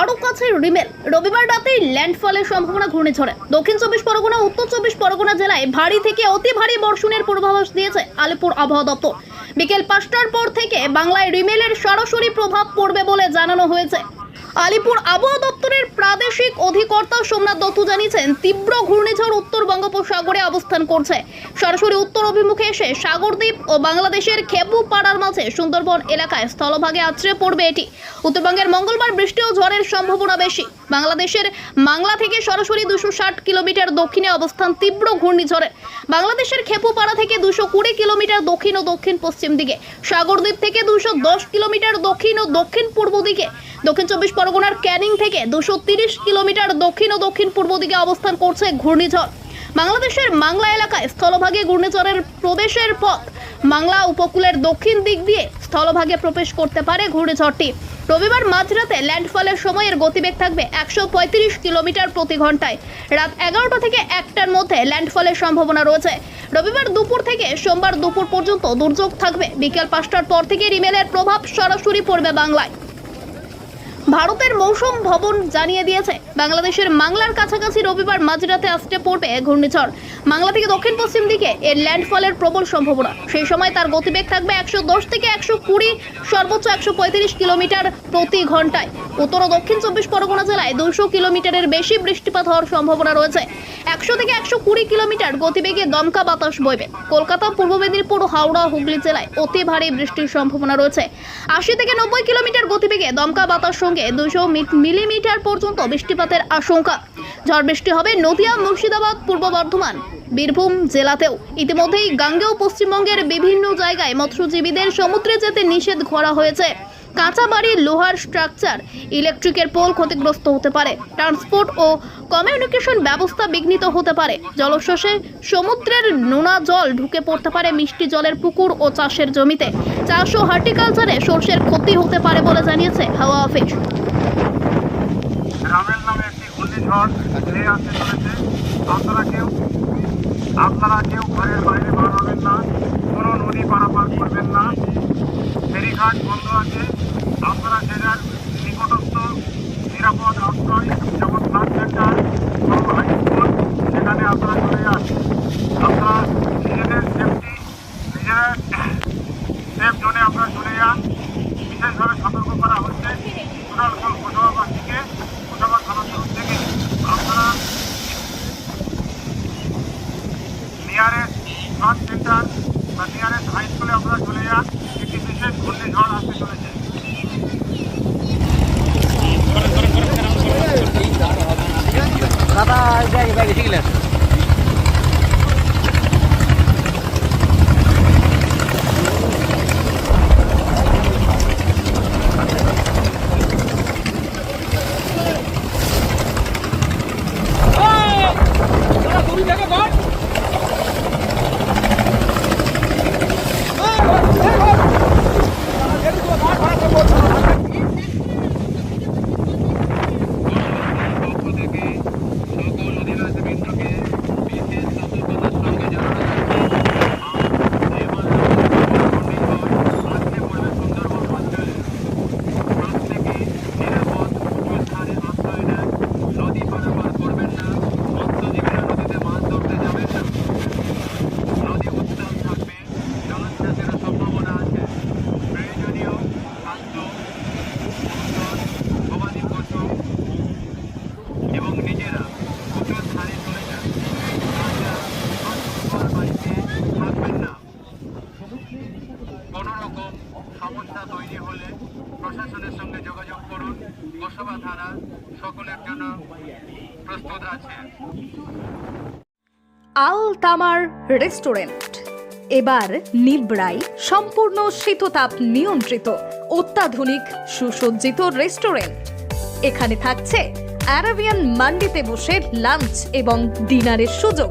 আরও কাছে রিমেল। রবিবার রাতেই ল্যান্ডফলের সম্ভাবনা ঘূর্ণিঝড়ে। দক্ষিণ চব্বিশ পরগনা, উত্তর চব্বিশ পরগনা জেলায় ভারী থেকে অতি ভারী বর্ষণের পূর্বাভাস দিয়েছে আলিপুর আবহাওয়া দপ্তর। বিকেল পাঁচটার পর থেকে বাংলায় রিমেলের সরাসরি প্রভাব পড়বে বলে জানানো হয়েছে। আলিপুর আবহাওয়া দপ্তরের প্রাদেশিক অধিকর্তা সোমনাথ দত্ত জানিয়েছেন, তীব্র ঘূর্ণিঝড় উত্তর বঙ্গোপসাগরে অবস্থান করছে। সরাসরি উত্তর অভিমুখে এসে সাগরদ্বীপ ও বাংলাদেশের খেপু পাড়ার মাঝে সুন্দরবন এলাকায় স্থলভাগে আছড়ে পড়বে এটি। উত্তরবঙ্গের মঙ্গলবার বৃষ্টি ও ঝড়ের সম্ভাবনা বেশি। বাংলাদেশের বাংলা থেকে সরাসরি দুশো কিলোমিটার দক্ষিণে অবস্থান তীব্র ঘূর্ণিঝড়ের। বাংলাদেশের খেপুপাড়া থেকে দুশো কিলোমিটার দক্ষিণ ও দক্ষিণ পশ্চিম দিকে। সাগরদ্বীপ থেকে দুশো কিলোমিটার দক্ষিণ ও দক্ষিণ পূর্ব দিকে। দক্ষিণ চব্বিশ পরগনার ক্যানিং থেকে দুশো কিলোমিটার দক্ষিণ ও দক্ষিণ পূর্ব দিকে অবস্থান করছে ঘূর্ণিঝড়। বাংলাদেশের মাংলা এলাকায় স্থলভাগে ঘূর্ণিঝড়ের প্রবেশের পথ মাংলা উপকূলের দক্ষিণ দিক দিয়ে স্থলভাগে প্রবেশ করতে পারে ঘূর্ণিঝড়টি। রবিবার মাঝরাতে ল্যান্ডফলের সময়ের গতিবেগ থাকবে একশো পঁয়ত্রিশ কিলোমিটার প্রতি ঘন্টায়। রাত এগারোটা থেকে একটার মধ্যে ল্যান্ডফলের সম্ভাবনা রয়েছে। রবিবার দুপুর থেকে সোমবার দুপুর পর্যন্ত দুর্যোগ থাকবে। বিকেল পাঁচটার পর থেকে রিমেলের প্রভাব সরাসরি পড়বে বাংলায়। ভারতের মৌসুম ভবন জানিয়ে দিয়েছে। বাংলাদেশের মাংলার কাছাকাছি রবিবার মাঝরাতে আসতে পড়বে ঘূর্ণিঝড়। বাংলা থেকে দক্ষিণ পশ্চিম দিকে এর ল্যান্ডফলের প্রবল সম্ভাবনা। সেই সময় তার গতিবেগ থাকবে একশো দশ থেকে একশো কুড়ি, সর্বোচ্চ একশো পঁয়ত্রিশ কিলোমিটার প্রতি ঘন্টায়। উত্তর ও দক্ষিণ চব্বিশ পরগনা জেলায় দুশো কিলোমিটারের বেশি বৃষ্টিপাত হওয়ার সম্ভাবনা রয়েছে। একশো থেকে একশো কুড়ি কিলোমিটার গতিবেগে দমকা বাতাস বইবে। কলকাতা, পূর্ব মেদিনীপুর, হাওড়া, হুগলি জেলায় অতি ভারী বৃষ্টির সম্ভাবনা রয়েছে। আশি থেকে নব্বই কিলোমিটার গতিবেগে দমকা বাতাস সঙ্গে দুশো মিলিমিটার পর্যন্ত বৃষ্টিপাতের আশঙ্কা। ঝড় বৃষ্টি হবে নদিয়া, মুর্শিদাবাদ, পূর্ব বর্ধমান। বীরভূম জেলাতেও। ইতিমধ্যেই গাঙ্গেয় পশ্চিমবঙ্গের বিভিন্ন জায়গায় মৎস্যজীবীদের সমুদ্রে যেতে নিষেধ করা হয়েছে। কাঁচা বাড়ির লোহার স্ট্রাকচার ইলেকট্রিকের পোল ক্ষতিগ্রস্ত হতে পারে। ট্রান্সপোর্ট ও কমিউনিকেশন ব্যবস্থা বিঘ্নিত হতে পারে। জলশ্বাসে সমুদ্রের নোনা জল ঢুকে পড়তে পারে মিষ্টি জলের পুকুর ও চাষের জমিতে। চাষ ও হর্টিকালচারে সর্ষের ক্ষতি হতে পারে বলে জানিয়েছে হাওয়া অফিস। আপনারা কেউ ঘরের বাইরে বার হবেন না। কোনো নদী পারাপার করবেন না ফেরিঘাট বন্ধ আছে আপনারা জেলার নিকটস্থ নিরাপদ আশ্রয় যেমন ব্লাড সেন্টার হাই স্কুল সেখানে আপনারা চলে যান আপনারা নিজেদের সেফটি নিজেদের সেফ জোনে আপনারা চলে যান বিশেষভাবে সতর্ক করা হচ্ছে কোটালকল কোটাবাসীকে কোটাবা থানা তরফ থেকে আপনারা নিয়ারেস্ট সেন্টার বা নিয়ারেস্ট হাই স্কুলে আপনারা চলে যান। একটি বিশেষ ঘূর্ণিঝড় আসতে চলেছে। ব্যাগে ঠিক আছে পক্ষ থেকে সকল অধিবাসীবৃন্দকে বিশেষ সতর্কতার সঙ্গে জানানো হচ্ছে এবার ঘূর্ণিঝড় আসতে পড়বে সুন্দরবন অঞ্চলে প্রত্যেকে নিরাপদ উঁচু স্থানে আশ্রয় নেন নদী পারাপার করবেন না মৎস্যজীবীরা নদীতে মাছ ধরতে যাবেন না নদী উত্তাল থাকবে জলোচ্ছ্বাসেরও সম্ভাবনা আছে প্রয়োজনীয় খাদ্য ঔষধ গবাদি পশু এবং নিজেরা উঁচু স্থানে চলে যান তাছাড়া অসুস্থর বাড়িতে থাকবেন না কোনো রকম সমস্যা তৈরি হলে প্রশাসনের সঙ্গে যোগাযোগ করুন। গোসবা থানা সকলের জন্য প্রস্তুত আছে। আল তামার রেস্টুরেন্ট। এবার নিবড়াই সম্পূর্ণ শীততাপ নিয়ন্ত্রিত, অত্যাধুনিক, সুসজ্জিত রেস্টুরেন্ট। এখানে থাকছে অ্যারাবিয়ান মান্ডিতে বসে লাঞ্চ এবং ডিনারের সুযোগ।